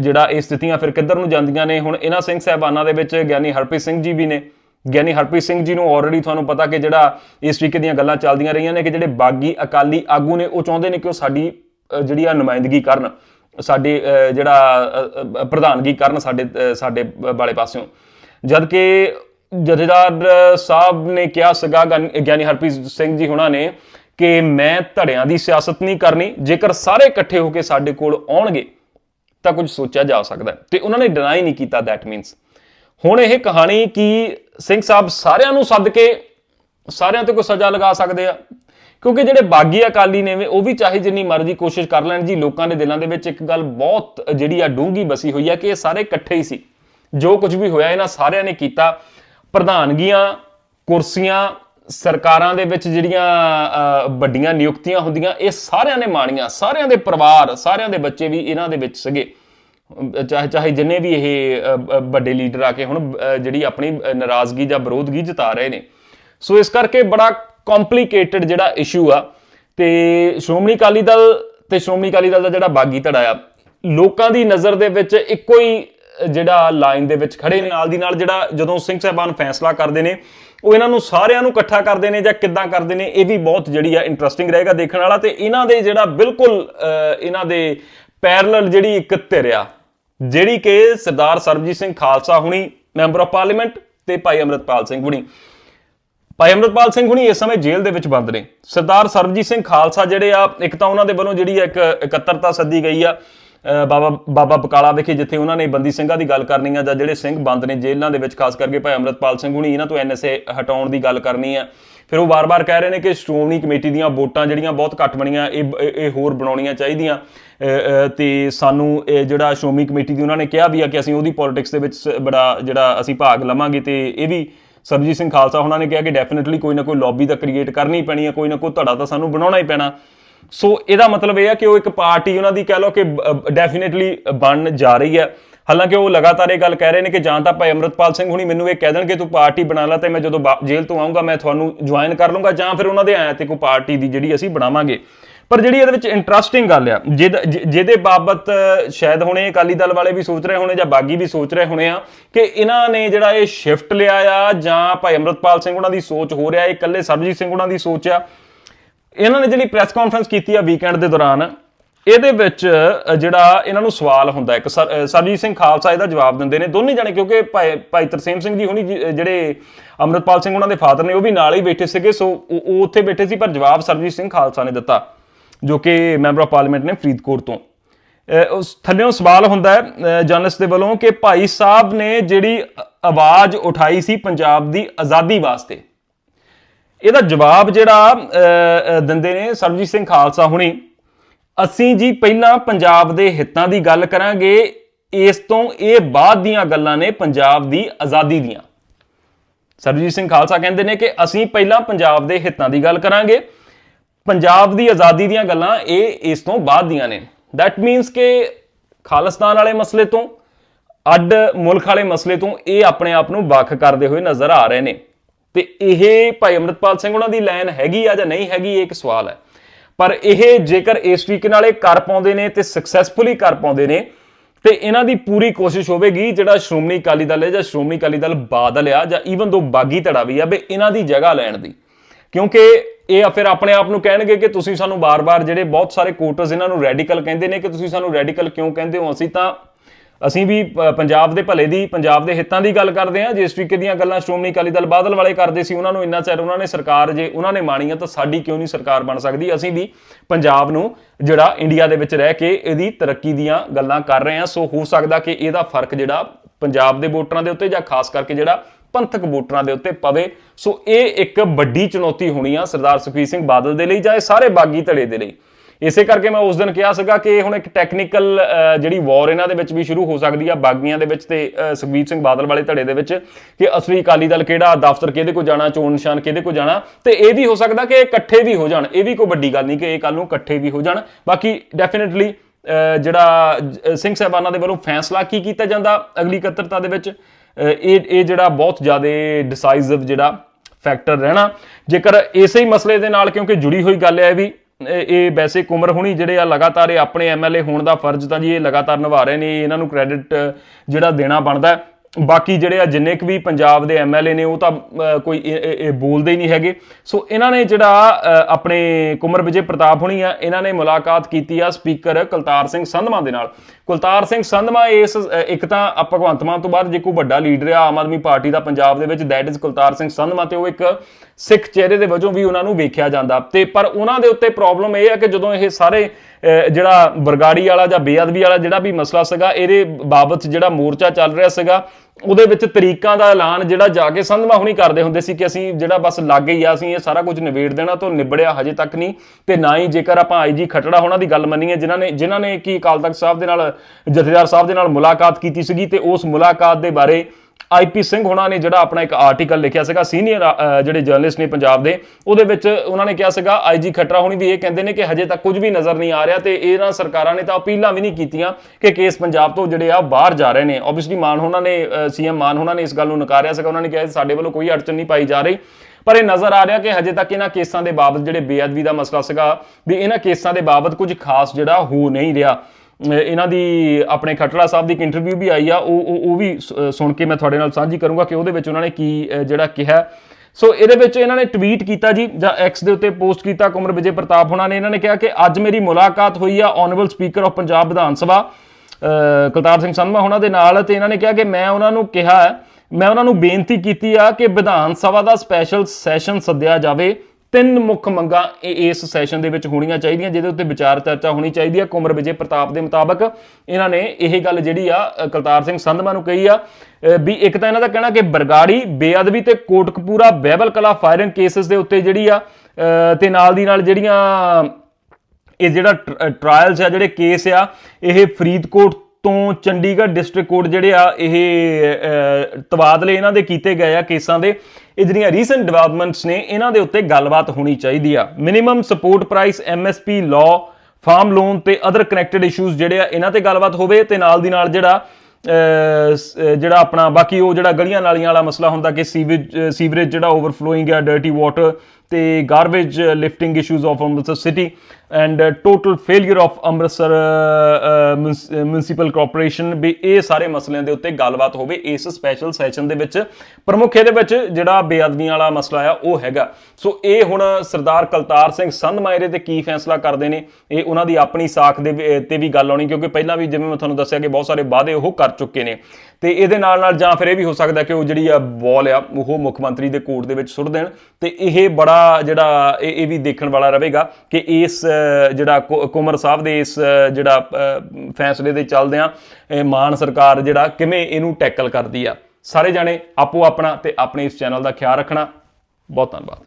ਜਿਹੜਾ ਇਹ ਸਥਿਤੀਆਂ ਫਿਰ ਕਿੱਧਰ ਨੂੰ ਜਾਂਦੀਆਂ ਨੇ। ਹੁਣ ਇਹਨਾਂ ਸਿੰਘ ਸਾਹਿਬਾਨਾਂ ਦੇ ਵਿੱਚ ਗਿਆਨੀ ਹਰਪ੍ਰੀਤ ਸਿੰਘ ਜੀ ਵੀ ਨੇ। ਗਿਆਨੀ ਹਰਪ੍ਰੀਤ ਸਿੰਘ ਜੀ ਨੂੰ ਆਲਰੇਡੀ ਤੁਹਾਨੂੰ ਪਤਾ ਕਿ ਜਿਹੜਾ ਇਸ ਤਰੀਕੇ ਦੀਆਂ ਗੱਲਾਂ ਚੱਲਦੀਆਂ ਰਹੀਆਂ ਨੇ ਕਿ ਜਿਹੜੇ ਬਾਗੀ ਅਕਾਲੀ ਆਗੂ ਨੇ, ਉਹ ਚਾਹੁੰਦੇ ਨੇ ਕਿ ਉਹ ਸਾਡੀ ਜਿਹੜੀ ਆ ਨੁਮਾਇੰਦਗੀ ਕਰਨ। ਸਾਡੀ ਜਿਹੜਾ ਪ੍ਰਧਾਨਗੀ ਕਰਨ ਸਾਡੇ ਸਾਡੇ ਵਾਲੇ ਪਾਸਿਓਂ ਜਦ ਕਿ ਜਥੇਦਾਰ ਸਾਹਿਬ ਨੇ ਕਿਹਾ ਸੀਗਾ ਗਿਆਨੀ ਹਰਪ੍ਰੀਤ ਸਿੰਘ ਜੀ ਹੁਣਾਂ ਨੇ ਕਿ ਮੈਂ ਧੜਿਆਂ ਦੀ ਸਿਆਸਤ ਨਹੀਂ ਕਰਨੀ, ਜੇਕਰ ਸਾਰੇ ਇਕੱਠੇ ਹੋ ਕੇ ਸਾਡੇ ਕੋਲ ਆਉਣਗੇ, ਤਾਂ ਕੁਝ ਸੋਚਿਆ ਜਾ ਸਕਦਾ ਹੈ। ਤੇ ਉਹਨਾਂ ਨੇ ਡਿਨਾਈ ਨਹੀਂ ਕੀਤਾ ਦੈਟ ਮੀਨਸ ਹੁਣ ਇਹ ਕਹਾਣੀ ਕਿ ਸਿੰਘ ਸਾਹਿਬ ਸਾਰਿਆਂ ਨੂੰ ਸੱਦ ਕੇ ਸਾਰਿਆਂ ਤੇ ਕੋਈ ਸਜ਼ਾ ਲਗਾ ਸਕਦੇ ਆ ਕਿਉਂਕਿ ਜਿਹੜੇ ਬਾਗੀ ਅਕਾਲੀ ਨੇ ਉਹ ਵੀ ਚਾਹੇ ਜਿੰਨੀ ਮਰਜ਼ੀ ਕੋਸ਼ਿਸ਼ ਕਰ ਲੈਣ ਜੀ, ਲੋਕਾਂ ਦੇ ਦਿਲਾਂ ਦੇ ਵਿੱਚ ਇੱਕ ਗੱਲ ਬਹੁਤ ਜਿਹੜੀ ਆ ਡੂੰਗੀ ਬਸੀ ਹੋਈ ਆ ਕਿ ਇਹ ਸਾਰੇ ਇਕੱਠੇ ਹੀ ਸੀ। ਜੋ ਕੁਝ ਵੀ ਹੋਇਆ, ਇਹਨਾਂ ਸਾਰਿਆਂ ਨੇ ਕੀਤਾ। ਪ੍ਰਧਾਨਗੀਆਂ, ਕੁਰਸੀਆਂ, ਸਰਕਾਰਾਂ ਦੇ ਵਿੱਚ ਜਿਹੜੀਆਂ ਵੱਡੀਆਂ ਨਿਯੁਕਤੀਆਂ ਹੁੰਦੀਆਂ, ਇਹ ਸਾਰਿਆਂ ਨੇ ਮਾਣੀਆਂ। ਸਾਰਿਆਂ ਦੇ ਪਰਿਵਾਰ, ਸਾਰਿਆਂ ਦੇ ਬੱਚੇ ਵੀ ਇਹਨਾਂ ਦੇ ਵਿੱਚ ਸੀਗੇ। ਚਾਹੇ ਚਾਹੇ ਜਿੰਨੇ ਵੀ ਇਹ ਵੱਡੇ ਲੀਡਰ ਆ ਕੇ ਹੁਣ ਜਿਹੜੀ ਆਪਣੀ ਨਾਰਾਜ਼ਗੀ ਜਾਂ ਵਿਰੋਧਗੀ ਜਤਾ ਰਹੇ ਨੇ। ਸੋ ਇਸ ਕਰਕੇ ਬੜਾ ਕੰਪਲਿਕੇਟਡ ਜਿਹੜਾ ਇਸ਼ੂ ਆ, ਤੇ ਸ਼੍ਰੋਮਣੀ ਅਕਾਲੀ ਦਲ ਤੇ ਸ਼੍ਰੋਮਣੀ ਅਕਾਲੀ ਦਲ ਦਾ ਜਿਹੜਾ ਬਾਗੀ ਧੜਾ ਆ, ਲੋਕਾਂ ਦੀ ਨਜ਼ਰ ਦੇ ਵਿੱਚ ਇੱਕੋ ਹੀ ਜਿਹੜਾ ਲਾਈਨ ਦੇ ਵਿੱਚ ਖੜੇ ਨੇ। ਨਾਲ ਦੀ ਨਾਲ ਜਿਹੜਾ ਜਦੋਂ ਸਿੰਘ ਸਾਹਿਬਾਨ ਫੈਸਲਾ ਕਰਦੇ ਨੇ, ਉਹ ਇਹਨਾਂ ਨੂੰ ਸਾਰਿਆਂ ਨੂੰ ਇਕੱਠਾ ਕਰਦੇ ਨੇ ਜਾਂ ਕਿੱਦਾਂ ਕਰਦੇ ਨੇ, ਇਹ ਵੀ ਬਹੁਤ ਜਿਹੜੀ ਆ ਇੰਟਰਸਟਿੰਗ ਰਹੇਗਾ ਦੇਖਣ ਵਾਲਾ ਤੇ ਇਹਨਾਂ ਦੇ ਜਿਹੜਾ ਬਿਲਕੁਲ ਇਹਨਾਂ ਦੇ ਪੈਰਲਲ ਜਿਹੜੀ ਇੱਕ ਧਿਰ ਆ, ਜਿਹੜੀ ਕਿ ਸਰਦਾਰ ਸਰਬਜੀਤ ਸਿੰਘ ਖਾਲਸਾ ਹੁਣੀ ਮੈਂਬਰ ਆਫ ਪਾਰਲੀਮੈਂਟ ਤੇ ਭਾਈ ਅਮਰਤਪਾਲ ਸਿੰਘ ਹੁਣੀ। ਭਾਈ ਅਮਰਤਪਾਲ ਸਿੰਘ ਹੁਣੀ ਇਸ ਸਮੇਂ ਜੇਲ੍ਹ ਦੇ ਵਿੱਚ ਬੰਦ ਨੇ। ਸਰਦਾਰ ਸਰਬਜੀਤ ਸਿੰਘ ਖਾਲਸਾ ਜਿਹੜੇ ਆ ਇੱਕ ਤਾਂ ਉਹਨਾਂ ਦੇ ਵੱਲੋਂ ਜਿਹੜੀ ਇੱਕ ਇਕੱਤਰਤਾ ਸੱਦੀ ਗਈ ਆ ਬਾਬਾ ਬਾਬਾ ਬਕਾਲਾ ਵਿਖੇ ਜਿੱਥੇ ਉਹਨਾਂ ਨੇ ਬੰਦੀ ਸਿੰਘਾਂ ਦੀ ਗੱਲ ਕਰਨੀ ਆ ਜਾਂ ਜਿਹੜੇ ਸਿੰਘ ਬੰਦ ਨੇ ਜੇਲ੍ਹਾਂ ਦੇ ਵਿੱਚ ਖਾਸ ਕਰਕੇ ਭਾਈ ਅਮਰਤਪਾਲ ਸਿੰਘ ਹੁਣੀ ਇਹਨਾਂ ਤੋਂ ਐਨਐਸਏ ਹਟਾਉਣ ਦੀ ਗੱਲ ਕਰਨੀ ਆ। ਫਿਰ ਉਹ ਵਾਰ-ਵਾਰ ਕਹਿ ਰਹੇ ਨੇ ਕਿ ਸ਼੍ਰੋਮਣੀ ਕਮੇਟੀ ਦੀਆਂ ਵੋਟਾਂ ਜਿਹੜੀਆਂ ਬਹੁਤ ਘੱਟ ਬਣੀਆਂ ਇਹ ਇਹ ਇਹ ਹੋਰ ਬਣਾਉਣੀਆਂ ਚਾਹੀਦੀਆਂ। ਅਹ, ਤੇ ਸਾਨੂੰ ਇਹ ਜਿਹੜਾ ਸ਼੍ਰੋਮਣੀ ਕਮੇਟੀ ਦੀ ਉਹਨਾਂ ਨੇ ਕਿਹਾ ਵੀ ਆ ਕਿ ਅਸੀਂ ਉਹਦੀ ਪੋਲਿਟਿਕਸ ਦੇ ਵਿੱਚ ਸ- ਬੜਾ ਜਿਹੜਾ ਅਸੀਂ ਭਾਗ ਲਵਾਂਗੇ ਤੇ ਇਹ ਵੀ ਸਰਬਜੀਤ ਸਿੰਘ ਖਾਲਸਾ ਉਹਨਾਂ ਨੇ ਕਿਹਾ ਕਿ ਡੈਫੀਨਿਟਲੀ ਕੋਈ ਨਾ ਕੋਈ ਲੌਬੀ ਤਾਂ ਕ੍ਰੀਏਟ ਕਰਨੀ ਪੈਣੀ ਹੈ ਕੋਈ ਨਾ ਕੋਈ ਧੜਾ ਤਾਂ ਸਾਨੂੰ ਬਣਾਉਣਾ ਹੀ ਪੈਣਾ। ਸੋ ਇਹਦਾ ਮਤਲਬ ਇਹ ਹੈ ਕਿ ਉਹ ਇੱਕ ਪਾਰਟੀ ਉਹਨਾਂ ਦੀ ਕਹਿ ਲਓ ਕਿ ਡੈਫੀਨਿਟਲੀ ਬਣ ਜਾ ਰਹੀ ਹੈ ਹਾਲਾਂਕਿ ਉਹ ਲਗਾਤਾਰ ਇਹ ਗੱਲ ਕਹਿ ਰਹੇ ਨੇ ਕਿ ਜਾਂ ਤਾਂ ਭਾਈ ਅਮਰਤਪਾਲ ਸਿੰਘ ਹੁਣੀ ਮੈਨੂੰ ਇਹ ਕਹਿ ਦੇਣ ਕਿ ਤੂੰ ਪਾਰਟੀ ਬਣਾ ਲੈ ਤੇ ਮੈਂ ਜਦੋਂ ਬਾ- ਜੇਲ੍ਹ ਤੋਂ ਆਉਂਗਾ ਮੈਂ ਤੁਹਾਨੂੰ ਜੁਆਇਨ ਕਰ ਲੂੰਗਾ ਜਾਂ ਫਿਰ ਉਹਨਾਂ ਦੇ ਆਇਆ ਤੇ ਕੋਈ ਪਾਰਟੀ ਦੀ ਜਿਹੜੀ ਅਸੀਂ ਬਣਾਵਾਂਗੇ। ਪਰ ਜਿਹੜੀ ਇਹਦੇ ਵਿੱਚ ਇੰਟਰਸਟਿੰਗ ਗੱਲ ਆ ਜਿਹਦ- ਜਿ- ਜਿਹਦੇ ਬਾਬਤ ਸ਼ਾਇਦ ਹੁਣੇ ਅਕਾਲੀ ਦਲ ਵਾਲੇ ਵੀ ਸੋਚ ਰਹੇ ਹੋਣੇ ਜਾਂ ਬਾਗੀ ਵੀ ਸੋਚ ਰਹੇ ਹੋਣੇ ਆ, ਕਿ ਇਹਨਾਂ ਨੇ ਜਿਹੜਾ ਇਹ ਸ਼ਿਫਟ ਲਿਆ ਆ ਜਾਂ ਭਾਈ ਅਮਰਤਪਾਲ ਸਿੰਘ ਉਹਨਾਂ ਦੀ ਸੋਚ ਹੋ ਰਿਹਾ, ਇਹ ਇਕੱਲੇ ਸਰਬਜੀਤ ਸਿੰਘ ਉਹਨਾਂ ਦੀ ਸੋਚ ਆ। ਇਹਨਾਂ ਨੇ ਜਿਹੜੀ ਪ੍ਰੈਸ ਕਾਨਫਰੰਸ ਕੀਤੀ ਆ ਵੀਕਐਂਡ ਦੇ ਦੌਰਾਨ, ਇਹਦੇ ਵਿੱਚ ਜਿਹੜਾ ਇਹਨਾਂ ਨੂੰ ਸਵਾਲ ਹੁੰਦਾ, ਇੱਕ ਸਰ- ਸਰਬਜੀਤ ਸਿੰਘ ਖਾਲਸਾ ਇਹਦਾ ਜਵਾਬ ਦਿੰਦੇ ਨੇ, ਦੋਨੇ ਜਣੇ, ਕਿਉਂਕਿ ਭਾਈ ਭਾਈ ਤਰਸੇਮ ਸਿੰਘ ਜੀ ਹੁਣੀ ਜੀ- ਜਿਹੜੇ ਅਮਰਤਪਾਲ ਸਿੰਘ ਉਹਨਾਂ ਦੇ ਫਾਦਰ ਨੇ, ਉਹ ਵੀ ਨਾਲ ਹੀ ਬੈਠੇ ਸੀਗੇ, ਸੋ ਉਹ ਉਹ ਉੱਥੇ ਬੈਠੇ ਸੀ, ਪਰ ਜਵਾਬ ਸਰਬਜੀਤ ਸਿੰਘ ਖਾਲਸਾ ਨੇ ਦਿੱਤਾ। ਜੋ ਕਿ ਮੈਂਬਰ ਆਫ ਪਾਰਲੀਮੈਂਟ ਨੇ ਫਰੀਦਕੋਟ ਤੋਂ। ਅ, ਉਸ ਥੱਲੇੋਂ ਸਵਾਲ ਹੁੰਦਾ ਹੈ ਜਰਨਲਿਸਟ ਦੇ ਵੱਲੋਂ ਕਿ ਭਾਈ ਸਾਹਿਬ ਨੇ ਜਿਹੜੀ ਆਵਾਜ਼ ਉਠਾਈ ਸੀ ਪੰਜਾਬ ਦੀ ਆਜ਼ਾਦੀ ਵਾਸਤੇ ਇਹਦਾ ਜਵਾਬ ਜਿਹੜਾ ਦਿੰਦੇ ਨੇ ਸਰਬਜੀਤ ਸਿੰਘ ਖਾਲਸਾ ਹੁਣੀ ਅਸੀਂ ਜੀ ਪਹਿਲਾਂ ਪੰਜਾਬ ਦੇ ਹਿੱਤਾਂ ਦੀ ਗੱਲ ਕਰਾਂਗੇ ਇਸ ਤੋਂ ਇਹ ਬਾਅਦ ਦੀਆਂ ਗੱਲਾਂ ਨੇ ਪੰਜਾਬ ਦੀ ਆਜ਼ਾਦੀ ਦੀਆਂ। ਸਰਬਜੀਤ ਸਿੰਘ ਖਾਲਸਾ ਕਹਿੰਦੇ ਨੇ ਕਿ ਅਸੀਂ ਪਹਿਲਾਂ ਪੰਜਾਬ ਦੇ ਹਿੱਤਾਂ ਦੀ ਗੱਲ ਕਰਾਂਗੇ ਪੰਜਾਬ ਦੀ ਆਜ਼ਾਦੀ ਦੀਆਂ ਗੱਲਾਂ ਇਹ ਇਸ ਤੋਂ ਬਾਅਦ ਦੀਆਂ ਨੇ। ਦੈਟ ਮੀਨਸ ਕਿ ਖਾਲਿਸਤਾਨ ਵਾਲੇ ਮਸਲੇ ਤੋਂ, ਅੱਡ ਮੁਲਕ ਵਾਲੇ ਮਸਲੇ ਤੋਂ ਇਹ ਆਪਣੇ ਆਪ ਨੂੰ ਵੱਖ ਕਰਦੇ ਹੋਏ ਨਜ਼ਰ ਆ ਰਹੇ ਨੇ। ਤੇ ਇਹ ਭਾਈ ਅਮਰਤਪਾਲ ਸਿੰਘ ਉਹਨਾਂ ਦੀ ਲਾਈਨ ਹੈਗੀ ਆ ਜਾਂ ਨਹੀਂ ਹੈਗੀ, ਇਹ ਇੱਕ ਸਵਾਲ ਹੈ। ਪਰ ਇਹ ਜੇਕਰ ਇਸ ਤਰੀਕੇ ਨਾਲ ਇਹ ਕਰ ਪਾਉਂਦੇ ਨੇ ਤੇ ਸਕਸੈਸਫੁਲੀ ਕਰ ਪਾਉਂਦੇ ਨੇ, ਤੇ ਇਹਨਾਂ ਦੀ ਪੂਰੀ ਕੋਸ਼ਿਸ਼ ਹੋਵੇਗੀ ਜਿਹੜਾ ਸ਼੍ਰੋਮਣੀ ਅਕਾਲੀ ਦਲ ਹੈ ਜਾਂ ਸ਼੍ਰੋਮਣੀ ਅਕਾਲੀ ਦਲ ਬਾਦਲ ਆ ਜਾਂ ਈਵਨ ਦੋ ਬਾਗੀ ਧੜਾ ਵੀ ਆ, ਵੀ ਇਹਨਾਂ ਦੀ ਜਗ੍ਹਾ ਲੈਣ ਦੀ। ਕਿਉਂਕਿ ਇਹ ਫਿਰ ਆਪਣੇ ਆਪ ਨੂੰ ਕਹਿਣਗੇ ਕਿ ਤੁਸੀਂ ਸਾਨੂੰ ਬਾਰ-ਬਾਰ ਜਿਹੜੇ ਬਹੁਤ ਸਾਰੇ ਕੋਟਰਸ ਇਹਨਾਂ ਨੂੰ ਰੈਡੀਕਲ ਕਹਿੰਦੇ ਨੇ ਕਿ ਤੁਸੀਂ ਸਾਨੂੰ ਰੈਡੀਕਲ ਕਿਉਂ ਕਹਿੰਦੇ ਹੋ? ਅਸੀਂ ਤਾਂ, ਅਸੀਂ ਵੀ ਪੰਜਾਬ ਦੇ ਭਲੇ ਦੀ, ਪੰਜਾਬ ਦੇ ਹਿੱਤਾਂ ਦੀ ਗੱਲ ਕਰਦੇ ਹਾਂ। ਜਿਸ ਤਰੀਕੇ ਦੀਆਂ ਗੱਲਾਂ ਸ਼੍ਰੋਮਣੀ ਅਕਾਲੀ ਦਲ ਬਾਦਲ ਵਾਲੇ ਕਰਦੇ ਸੀ, ਉਹਨਾਂ ਨੂੰ ਇੰਨਾ ਚਿਰ ਉਹਨਾਂ ਨੇ ਸਰਕਾਰ ਜੇ ਉਹਨਾਂ ਨੇ ਮਾਣੀਆਂ ਤਾਂ ਸਾਡੀ ਕਿਉਂ ਨਹੀਂ ਸਰਕਾਰ ਬਣ ਸਕਦੀ? ਅਸੀਂ ਵੀ ਪੰਜਾਬ ਨੂੰ ਜਿਹੜਾ ਇੰਡੀਆ ਦੇ ਵਿੱਚ ਰਹਿ ਕੇ ਇਹਦੀ ਤਰੱਕੀ ਦੀਆਂ ਗੱਲਾਂ ਕਰ ਰਹੇ ਹਾਂ। ਸੋ ਹੋ ਸਕਦਾ ਕਿ ਇਹਦਾ ਫ਼ਰਕ ਜਿਹੜਾ ਪੰਜਾਬ ਦੇ ਵੋਟਰਾਂ ਦੇ ਉੱਤੇ ਜਾਂ ਖਾਸ ਕਰਕੇ ਜਿਹੜਾ ਪੰਥਕ ਵੋਟਰਾਂ ਦੇ ਉੱਤੇ ਪਵੇ। ਸੋ ਇਹ ਇੱਕ ਵੱਡੀ ਚੁਣੌਤੀ ਹੋਣੀ ਆ ਸਰਦਾਰ ਸੁਖਬੀਰ ਸਿੰਘ ਬਾਦਲ ਦੇ ਲਈ ਜਾਂ ਇਹ ਸਾਰੇ ਬਾਗੀ ਧੜੇ ਦੇ ਲਈ। ਇਸੇ ਕਰਕੇ ਮੈਂ ਉਸ ਦਿਨ ਕਿਹਾ ਸੀਗਾ ਕਿ ਹੁਣ ਇੱਕ ਟੈਕਨੀਕਲ ਜਿਹੜੀ ਵਾਰ ਇਹਨਾਂ ਦੇ ਵਿੱਚ ਵੀ ਸ਼ੁਰੂ ਹੋ ਸਕਦੀ ਆ ਬਾਗੀਆਂ ਦੇ ਵਿੱਚ ਤੇ ਸੁਖਬੀਰ ਸਿੰਘ ਬਾਦਲ ਵਾਲੇ ਧੜੇ ਦੇ ਵਿੱਚ ਕਿ ਅਸਲੀ ਅਕਾਲੀ ਦਲ ਕਿਹੜਾ, ਦਫ਼ਤਰ ਕਿਹਦੇ ਕੋ ਜਾਣਾ, ਚੋਣ ਨਿਸ਼ਾਨ ਕਿਹਦੇ ਕੋ ਜਾਣਾ, ਤੇ ਇਹ ਵੀ ਹੋ ਸਕਦਾ ਕਿ ਇਹ ਇਕੱਠੇ ਵੀ ਹੋ ਜਾਣ। ਇਹ ਵੀ ਕੋਈ ਵੱਡੀ ਗੱਲ ਨਹੀਂ ਕਿ ਇਹ ਕੱਲ ਨੂੰ ਇਕੱਠੇ ਵੀ ਹੋ ਜਾਣ। ਬਾਕੀ ਡੈਫੀਨਿਟਲੀ ਜਿਹੜਾ ਸਿੰਘ ਸਾਹਿਬਾਨਾਂ ਦੇ ਵੱਲੋਂ ਫੈਸਲਾ ਕੀ ਕੀਤਾ ਜਾਂਦਾ ਅਗਲੀ ਇਕੱਤਰਤਾ ਦੇ ਵਿੱਚ? ਇਹ ਇਹ ਜਿਹੜਾ ਬਹੁਤ ਜ਼ਿਆਦਾ ਡਿਸਾਈਸਿਵ ਜਿਹੜਾ ਫੈਕਟਰ ਰਹਿਣਾ। ਜੇਕਰ ਇਸੇ ਹੀ ਮਸਲੇ ਦੇ ਨਾਲ ਕਿਉਂਕਿ ਜੁੜੀ ਹੋਈ ਗੱਲ ਹੈ ਇਹ ਵੀ, ਇਹ ਵੈਸੇ ਕੁਮਰ ਹੁਣੀ ਜਿਹੜੇ ਆ ਲਗਾਤਾਰ ਇਹ ਆਪਣੇ ਐਮਐਲਏ ਹੋਣ ਦਾ ਫਰਜ਼ ਤਾਂ ਜੀ ਇਹ ਲਗਾਤਾਰ ਨਿਭਾ ਰਹੇ ਨੇ ਇਹਨਾਂ ਨੂੰ ਕ੍ਰੈਡਿਟ ਜਿਹੜਾ ਦੇਣਾ ਬਣਦਾ ਬਾਕੀ ਜਿਹੜੇ ਆ ਜਿੰਨੇ ਕੁ ਵੀ ਪੰਜਾਬ ਦੇ ਐਮਐਲਏ ਨੇ, ਉਹ ਤਾਂ ਕੋਈ ਇਹ- ਬੋਲਦੇ ਹੀ ਨਹੀਂ ਹੈਗੇ। ਸੋ ਇਹਨਾਂ ਨੇ ਜਿਹੜਾ ਆਪਣੇ ਕੁਮਰ ਵਿਜੇ ਪ੍ਰਤਾਪ ਹੁਣੀ ਆ, ਇਹਨਾਂ ਨੇ ਮੁਲਾਕਾਤ ਕੀਤੀ ਆ ਸਪੀਕਰ ਕੁਲਤਾਰ ਸਿੰਘ ਸੰਧਮਾ ਦੇ ਨਾਲ। ਕੁਲਤਾਰ ਸਿੰਘ ਸੰਧਮਾ ਇਸ ਇੱਕ ਤਾਂ ਭਗਵੰਤ ਮਾਨ ਤੋਂ ਬਾਅਦ ਜੇ ਕੋਈ ਵੱਡਾ ਲੀਡਰ ਆ, ਆਮ ਆਦਮੀ ਪਾਰਟੀ ਦਾ ਪੰਜਾਬ ਦੇ ਵਿੱਚ ਦੈਟ ਇਜ਼ ਕੁਲਤਾਰ ਸਿੰਘ ਸੰਧਮਾ ਤੇ ਉਹ ਇੱਕ ਸਿੱਖ ਚਿਹਰੇ ਦੇ ਵਜੋਂ ਵੀ ਉਹਨਾਂ ਨੂੰ ਵੇਖਿਆ ਜਾਂਦਾ। ਤੇ ਪਰ ਉਹਨਾਂ ਦੇ ਉੱਤੇ ਪ੍ਰੋਬਲਮ ਇਹ ਹੈ ਕਿ ਜਦੋਂ ਇਹ ਸਾਰੇ ਜਿਹੜਾ ਬਰਗਾੜੀ ਵਾਲਾ ਜਾਂ ਬੇਅਦਬੀ ਵਾਲਾ ਜਿਹੜਾ ਵੀ ਮਸਲਾ ਸੀਗਾ, ਇਹਦੇ ਬਾਬਤ ਜਿਹੜਾ ਮੋਰਚਾ ਚੱਲ ਰਿਹਾ ਸੀਗਾ, ਉਹਦੇ ਵਿੱਚ ਤਰੀਕਾਂ ਦਾ ਐਲਾਨ ਜਿਹੜਾ ਜਾ ਕੇ ਸੰਧਮਾ ਹੁਣੀ ਕਰਦੇ ਹੁੰਦੇ ਸੀ ਕਿ ਅਸੀਂ ਜਿਹੜਾ ਬਸ ਲੱਗ ਹੀ ਆ, ਅਸੀਂ ਇਹ ਸਾਰਾ ਕੁਝ ਨਿਬੇੜ ਦੇਣਾ ਤੋਂ ਨਿਬੜਿਆ ਹਜੇ ਤੱਕ ਨਹੀਂ। ਤੇ ਨਾ ਹੀ ਜੇਕਰ ਆਪਾਂ ਆਈਜੀ ਖਟੜਾ ਹੋਣਾ ਦੀ ਗੱਲ ਮੰਨੀਏ, ਜਿਨ੍ਹਾਂ ਨੇ ਜਿਨ੍ਹਾਂ ਨੇ ਕੀ ਅਕਾਲ ਤਖਤ ਸਾਹਿਬ ਦੇ ਨਾਲ, ਜਥੇਦਾਰ ਸਾਹਿਬ ਦੇ ਨਾਲ ਮੁਲਾਕਾਤ ਕੀਤੀ ਸੀਗੀ, ਤੇ ਉਸ ਮੁਲਾਕਾਤ ਦੇ ਬਾਰੇ ਆਈਪੀ ਸਿੰਘ ਹੋਣਾ ਨੇ ਜਿਹੜਾ ਆਪਣਾ ਇੱਕ ਆਰਟੀਕਲ ਲਿਖਿਆ ਸੀਗਾ ਸੀਨੀਅਰ ਜਿਹੜੇ ਜਰਨਲਿਸਟ ਨੇ ਪੰਜਾਬ ਦੇ, ਉਹਦੇ ਵਿੱਚ ਉਹਨਾਂ ਨੇ ਕਿਹਾ ਸੀਗਾ ਆਈਜੀ ਖੱਟਰਾ ਹੋਣੀ ਵੀ ਇਹ ਕਹਿੰਦੇ ਨੇ ਕਿ ਹਜੇ ਤੱਕ ਕੁਝ ਵੀ ਨਜ਼ਰ ਨਹੀਂ ਆ ਰਿਹਾ ਤੇ ਇਹਨਾਂ ਸਰਕਾਰਾਂ ਨੇ ਤਾਂ ਅਪੀਲਾਂ ਵੀ ਨਹੀਂ ਕੀਤੀਆਂ ਕਿ ਕੇਸ ਪੰਜਾਬ ਤੋਂ ਜਿਹੜੇ ਆ ਬਾਹਰ ਜਾ ਰਹੇ ਨੇ। ਆਬਵੀਅਸਲੀ ਮਾਨ ਹੋਣਾ ਨੇ ਸੀਐਮ ਮਾਨ ਹੋਣਾ ਨੇ ਇਸ ਗੱਲ ਨੂੰ ਨਕਾਰਿਆ ਸੀਗਾ, ਉਹਨਾਂ ਨੇ ਕਿਹਾ ਸਾਡੇ ਵੱਲੋਂ ਕੋਈ ਅੜਚਨ ਨਹੀਂ ਪਾਈ ਜਾ ਰਹੀ। ਪਰ ਇਹ ਨਜ਼ਰ ਆ ਰਿਹਾ ਕਿ ਹਜੇ ਤੱਕ ਇਹਨਾਂ ਕੇਸਾਂ ਦੇ ਬਾਬਤ ਜਿਹੜੇ ਬੇਅਦਬੀ ਦਾ ਮਸਲਾ ਸੀਗਾ, ਵੀ ਇਹਨਾਂ ਕੇਸਾਂ ਦੇ ਬਾਬਤ ਕੁਝ ਖਾਸ ਜਿਹੜਾ ਹੋ ਨਹੀਂ ਰਿਹਾ। ਇਹਨਾਂ ਦੀ ਆਪਣੇ ਖਟੜਾ ਸਾਹਿਬ ਦੀ ਇੱਕ ਇੰਟਰਵਿਊ ਵੀ ਆਈ ਆ, ਉਹ ਉਹ ਵੀ ਸ- ਸੁਣ ਕੇ ਮੈਂ ਤੁਹਾਡੇ ਨਾਲ ਸਾਂਝੀ ਕਰੂੰਗਾ ਕਿ ਉਹਦੇ ਵਿੱਚ ਉਹਨਾਂ ਨੇ ਕੀ ਜਿਹੜਾ ਕਿਹਾ। ਸੋ ਇਹਦੇ ਵਿੱਚ ਇਹਨਾਂ ਨੇ ਟਵੀਟ ਕੀਤਾ ਜੀ, ਜਾਂ ਐਕਸ ਦੇ ਉੱਤੇ ਪੋਸਟ ਕੀਤਾ, ਕੁਮਰ ਵਿਜੇ ਪ੍ਰਤਾਪ ਹੋਣਾ ਨੇ। ਇਹਨਾਂ ਨੇ ਕਿਹਾ ਕਿ ਅੱਜ ਮੇਰੀ ਮੁਲਾਕਾਤ ਹੋਈ ਆ honourable speaker of Punjab Vidhan Sabha Kultar Singh Sandhma ਹੋਣਾ ਦੇ ਨਾਲ ਤੇ ਇਹਨਾਂ ਨੇ ਕਿਹਾ ਕਿ ਮੈਂ ਉਹਨਾਂ ਨੂੰ ਕਿਹਾ ਮੈਂ ਉਹਨਾਂ ਨੂੰ ਬੇਨਤੀ ਕੀਤੀ ਆ ਕਿ ਵਿਧਾਨ ਸਭਾ ਦਾ ਸਪੈਸ਼ਲ ਸੈਸ਼ਨ ਸੱਦਿਆ ਜਾਵੇ। ਤਿੰਨ ਮੁੱਖ ਮੰਗਾਂ ਇਹ ਇਸ ਸੈਸ਼ਨ ਦੇ ਵਿੱਚ ਹੋਣੀਆਂ ਚਾਹੀਦੀਆਂ ਜਿਹਦੇ ਉੱਤੇ ਵਿਚਾਰ ਚਰਚਾ ਹੋਣੀ ਚਾਹੀਦੀ ਹੈ ਕੁਮਰ ਵਿਜੇ ਪ੍ਰਤਾਪ ਦੇ ਮੁਤਾਬਕ ਇਹਨਾਂ ਨੇ ਇਹ ਗੱਲ ਜਿਹੜੀ ਆ ਅ, ਸਿੰਘ ਸੰਧਮਾ ਨੂੰ ਕਹੀ ਆ ਵੀ ਇੱਕ ਤਾਂ ਇਹਨਾਂ ਦਾ ਕਹਿਣਾ ਕਿ ਬਰਗਾੜੀ ਬੇਅਦਬੀ ਤੇ ਕੋਟਕਪੂਰਾ ਬਹਿਬਲ ਕਲਾ ਫਾਇਰਿੰਗ ਕੇਸਸ ਦੇ ਉੱਤੇ ਜਿਹੜੀ ਆ ਅ, ਤੇ ਨਾਲ ਦੀ ਨਾਲ ਜਿਹੜੀਆਂ ਇਹ ਜਿਹੜਾ ਟ੍ਰਾਇਲਸ ਆ ਜਿਹੜੇ ਕੇਸ ਆ ਇਹ ਫਰੀਦਕੋਟ ਤੋਂ ਚੰਡੀਗੜ੍ਹ ਡਿਸਟ੍ਰਿਕਟ ਕੋਰਟ ਜਿਹੜੇ ਆ, ਇਹ ਤਬਾਦਲੇ ਇਹਨਾਂ ਦੇ ਕੀਤੇ ਗਏ ਆ ਕੇਸਾਂ ਦੇ। ਇਹ ਜਿਹੜੀਆਂ ਰੀਸੈਂਟ ਡਿਵੈਲਪਮੈਂਟਸ ਨੇ, ਇਹਨਾਂ ਦੇ ਉੱਤੇ ਗੱਲਬਾਤ ਹੋਣੀ ਚਾਹੀਦੀ ਆ। Minimum support price MSP law farm loan ਤੇ ਅਦਰ ਕਨੈਕਟਡ ਇਸ਼ੂਜ਼ ਜਿਹੜੇ ਆ, ਇਹਨਾਂ ਤੇ ਗੱਲਬਾਤ ਹੋਵੇ ਤੇ ਨਾਲ ਦੀ ਨਾਲ ਜਿਹੜਾ ਜਿਹੜਾ ਆਪਣਾ ਬਾਕੀ ਉਹ ਜਿਹੜਾ ਗਲੀਆਂ ਨਾਲੀਆਂ ਵਾਲਾ ਮਸਲਾ ਹੁੰਦਾ ਕਿ ਸੀਵੇਜ ਸੀਵਰੇਜ ਜਿਹੜਾ ਓਵਰਫਲੋਇੰਗ ਆ ਡਰਟੀ ਵਾਟਰ ਤੇ garbage lifting issues of Amritsar city and total failure of Amritsar municipal corporation ਵੀ ਇਹ ਸਾਰੇ ਮਸਲਿਆਂ ਦੇ ਉੱਤੇ ਗੱਲਬਾਤ ਹੋਵੇ ਇਸ ਸਪੈਸ਼ਲ ਸੈਸ਼ਨ ਦੇ ਵਿੱਚ। ਪ੍ਰਮੁੱਖ ਇਹਦੇ ਵਿੱਚ ਜਿਹੜਾ ਬੇਅਦਬੀਆਂ ਵਾਲਾ ਮਸਲਾ ਆ, ਉਹ ਹੈਗਾ। ਸੋ ਇਹ ਹੁਣ ਸਰਦਾਰ ਕਲਤਾਰ ਸਿੰਘ ਸੰਧਮਾਇਰੇ ਤੇ ਕੀ ਫੈਸਲਾ ਕਰਦੇ ਨੇ, ਇਹ ਉਹਨਾਂ ਦੀ ਆਪਣੀ ਸਾਖ ਦੇ ਤੇ ਵੀ ਗੱਲ ਆਉਣੀ, ਕਿਉਂਕਿ ਪਹਿਲਾਂ ਵੀ ਜਿਵੇਂ ਮੈਂ ਤੁਹਾਨੂੰ ਦੱਸਿਆ ਕਿ ਬਹੁਤ ਸਾਰੇ ਵਾਅਦੇ ਉਹ ਕਰ ਚੁੱਕੇ ਨੇ। ਤੇ ਇਹਦੇ ਨਾਲ ਨਾਲ ਜਾਂ ਫਿਰ ਇਹ ਵੀ ਹੋ ਸਕਦਾ ਕਿ ਉਹ ਜਿਹੜੀ ਆ ਬੋਲ ਆ, ਉਹ ਮੁੱਖ ਮੰਤਰੀ ਦੇ ਕੋਰਟ ਦੇ ਵਿੱਚ ਸੁੱਟ ਦੇਣ। ਤੇ ਇਹ ਬੜਾ ਜਿਹੜਾ ਇਹ ਇਹ ਵੀ ਦੇਖਣ ਵਾਲਾ ਰਹੇਗਾ ਕਿ ਇਸ ਜਿਹੜਾ ਕੁ- ਕੁਮਰ ਸਾਹਿਬ ਦੇ ਇਸ ਜਿਹੜਾ ਫੈਸਲੇ ਦੇ ਚੱਲਦਿਆਂ, ਇਹ ਮਾਨ ਸਰਕਾਰ ਜਿਹੜਾ ਕਿਵੇਂ ਇਹਨੂੰ ਟੈਕਲ ਕਰਦੀ ਆ। ਸਾਰੇ ਜਾਣੇ ਆਪੋ ਆਪਣਾ ਤੇ ਆਪਣੇ ਇਸ ਚੈਨਲ ਦਾ ਖਿਆਲ ਰੱਖਣਾ। ਬਹੁਤ ਧੰਨਵਾਦ।